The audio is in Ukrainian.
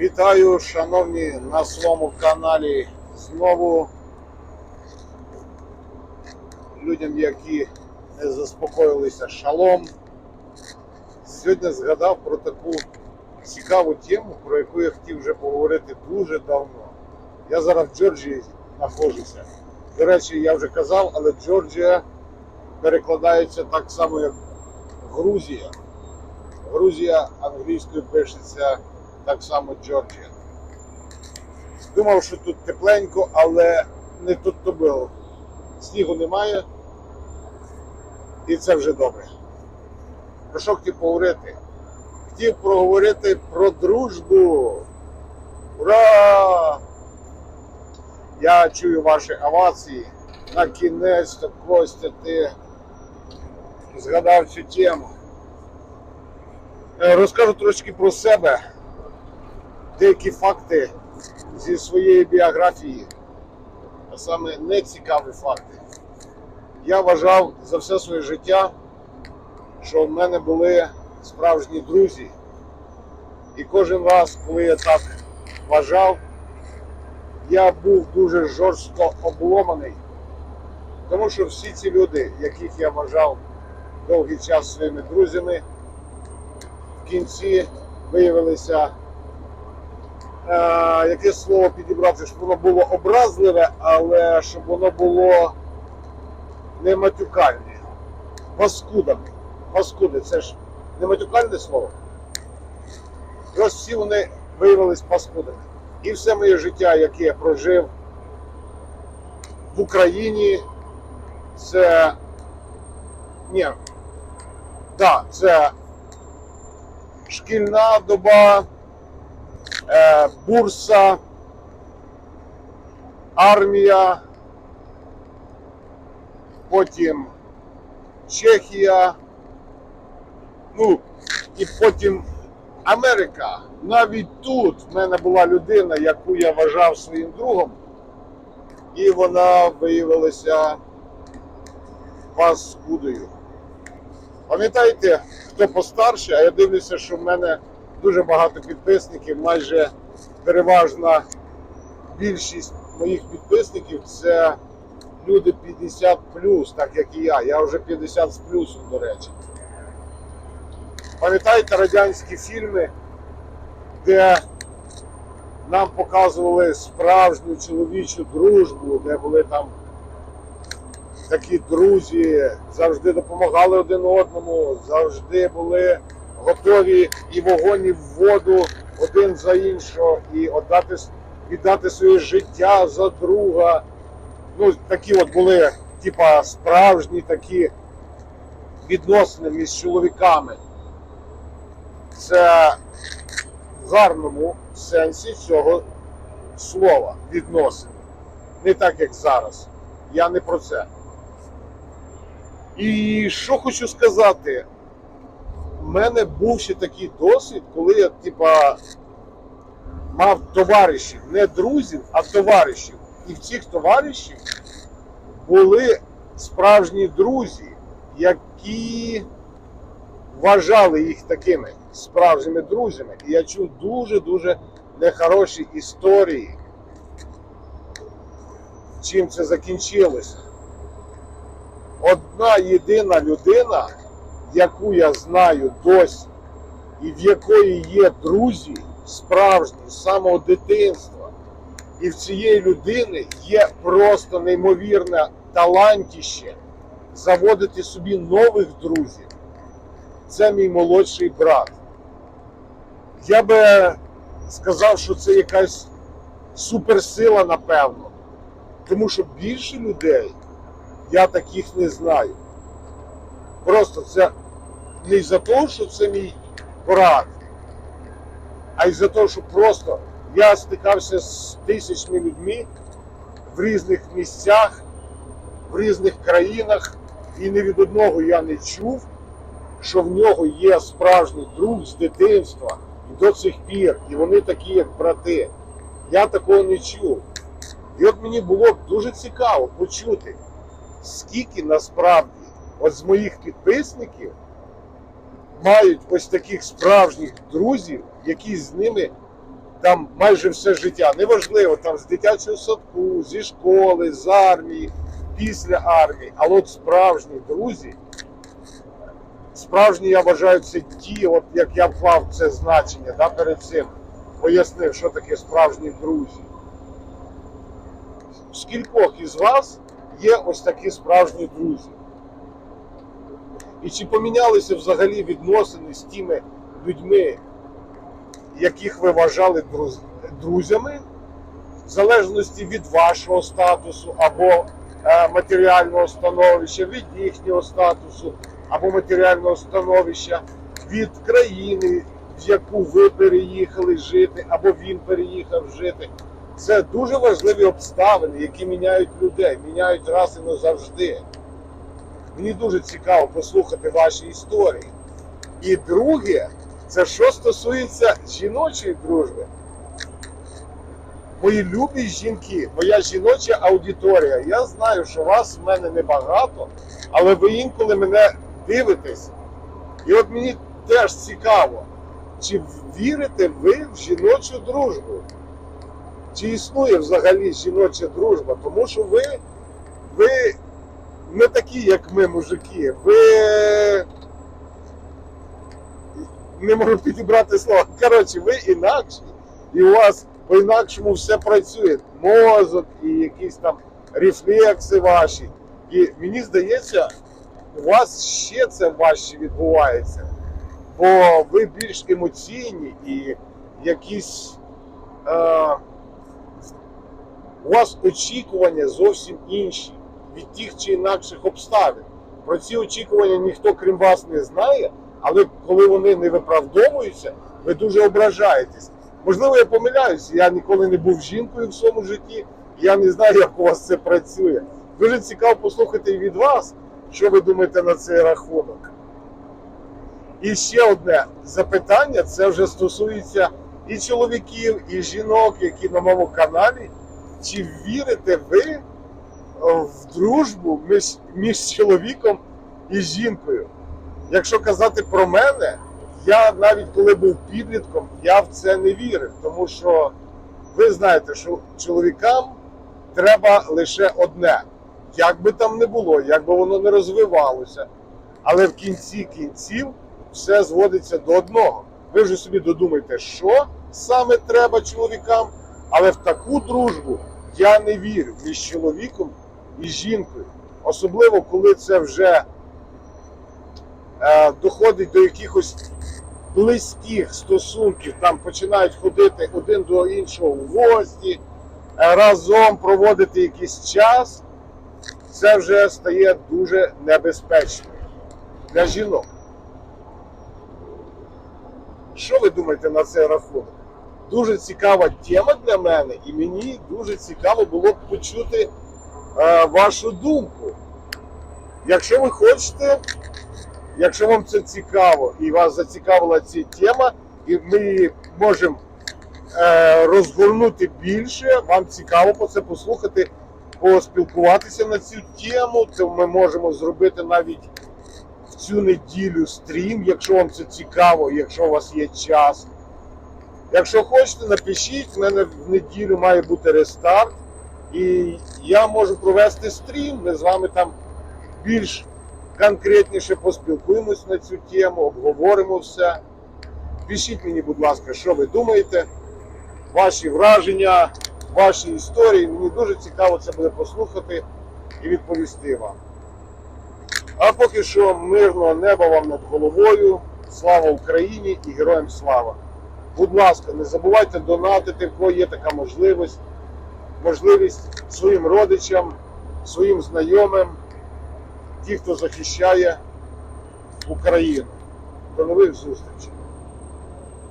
Вітаю, шановні, на своєму каналі знову людям, які не заспокоїлися шалом. Сьогодні згадав про таку цікаву тему, про яку я хотів вже поговорити дуже давно. Я зараз в Джорджії знаходжуся. До речі, я вже казав, але Джорджія перекладається так само, як Грузія. Грузія англійською пишеться так само Джорджія. Думав, що тут тепленько, але не тут то було. Снігу немає, і це вже добре. Про що хотів поговорити? Хотів проговорити про дружбу. Ура! Я чую ваші овації. На кінець то Костя, ти згадав цю тему. Е, Розкажу трошки про себе, деякі факти зі своєї біографії, а саме нецікаві факти. Я вважав за все своє життя, що в мене були справжні друзі. І кожен раз, коли я так вважав, я був дуже жорстко обломаний, тому що всі ці люди, яких я вважав довгий час своїми друзями, в кінці виявилися, яке слово підібрати, щоб воно було образливе, але щоб воно було не матюкальне. Паскудами. Паскуди, це ж не матюкальне слово. І ось всі вони виявились паскудами. І все моє життя, яке я прожив в Україні, це. Ні. Так, це шкільна доба, е, бурса, армія, потім Чехія, ну і потім Америка. Навіть тут в мене була людина, яку я вважав своїм другом, і вона виявилася паскудою. Пам'ятаєте, хто постарше, а я дивлюся, що в мене дуже багато підписників, майже переважна більшість моїх підписників це люди 50 так як і я. Я вже 50 з плюсом, до речі. Пам'ятаєте радянські фільми, де нам показували справжню чоловічу дружбу, де були там такі друзі, завжди допомагали один одному, завжди були готові і вогонь, і в воду один за іншого, і віддати, віддати своє життя за друга. Ну, такі от були, типа, справжні такі відносини між чоловіками. Це в гарному сенсі цього слова відносини. Не так, як зараз. Я не про це. І що хочу сказати, мене був ще такий досвід, коли я, типа, мав товаришів, не друзів, а товаришів. І в цих товаришів були справжні друзі, які вважали їх такими справжніми друзями. І я чув дуже-дуже нехороші історії, чим це закінчилося. Одна єдина людина, яку я знаю досі, і в якої є друзі справжні з самого дитинства. І в цієї людини є просто неймовірне талантіще заводити собі нових друзів. Це мій молодший брат. Я би сказав, що це якась суперсила, напевно. Тому що більше людей я таких не знаю. Просто це не із-за того, що це мій брат, а із-за того, що просто я стикався з тисячами людьми в різних місцях, в різних країнах, і ні від одного я не чув, що в нього є справжній друг з дитинства і до цих пір, і вони такі, як брати. Я такого не чув. І от мені було б дуже цікаво почути, скільки насправді от з моїх підписників мають ось таких справжніх друзів, які з ними там майже все життя. Неважливо, там з дитячого садку, зі школи, з армії, після армії. Але от справжні друзі, справжні, я вважаю, це ті, от як я вклав це значення да, перед цим, пояснив, що таке справжні друзі. Скількох із вас є ось такі справжні друзі? І чи помінялися взагалі відносини з тими людьми, яких ви вважали друз- друзями, в залежності від вашого статусу або е, матеріального становища, від їхнього статусу або матеріального становища, від країни, в яку ви переїхали жити, або він переїхав жити. Це дуже важливі обставини, які міняють людей, міняють раз і назавжди. Мені дуже цікаво послухати ваші історії. І друге, це що стосується жіночої дружби. Мої любі жінки, моя жіноча аудиторія. Я знаю, що вас в мене небагато, але ви інколи мене дивитесь. І от мені теж цікаво, чи вірите ви в жіночу дружбу? Чи існує взагалі жіноча дружба? Тому що ви, ви не такі, як ми, мужики. Ви не можу підібрати слова. Коротше, ви інакші, і у вас по-інакшому все працює. Мозок і якісь там рефлекси ваші. І мені здається, у вас ще це важче відбувається. Бо ви більш емоційні і якісь. Е, у вас очікування зовсім інші від тих чи інакших обставин. Про ці очікування ніхто крім вас не знає, але коли вони не виправдовуються, ви дуже ображаєтесь. Можливо, я помиляюсь, я ніколи не був жінкою в своєму житті, я не знаю, як у вас це працює. Дуже цікаво послухати від вас, що ви думаєте на цей рахунок. І ще одне запитання: це вже стосується і чоловіків, і жінок, які на моєму каналі. Чи вірите ви в дружбу між, між чоловіком і жінкою? Якщо казати про мене, я навіть коли був підлітком, я в це не вірив, тому що ви знаєте, що чоловікам треба лише одне. Як би там не було, як би воно не розвивалося. Але в кінці кінців все зводиться до одного. Ви вже собі додумайте, що саме треба чоловікам, але в таку дружбу я не вірю між чоловіком і жінкою. Особливо, коли це вже е, доходить до якихось близьких стосунків, там починають ходити один до іншого в гості, е, разом проводити якийсь час, це вже стає дуже небезпечним для жінок. Що ви думаєте на цей рахунок? Дуже цікава тема для мене, і мені дуже цікаво було б почути вашу думку. Якщо ви хочете, якщо вам це цікаво і вас зацікавила ця тема, і ми можемо е, розгорнути більше, вам цікаво по це послухати, поспілкуватися на цю тему, то ми можемо зробити навіть в цю неділю стрім, якщо вам це цікаво, якщо у вас є час. Якщо хочете, напишіть, в мене в неділю має бути рестарт, і я можу провести стрім. Ми з вами там більш конкретніше поспілкуємось на цю тему, обговоримо все. Пишіть мені, будь ласка, що ви думаєте, ваші враження, ваші історії. Мені дуже цікаво це буде послухати і відповісти вам. А поки що мирного неба вам над головою. Слава Україні і героям слава! Будь ласка, не забувайте донатити, в кого є така можливість, можливість своїм родичам, своїм знайомим, ті, хто захищає Україну. До нових зустрічей!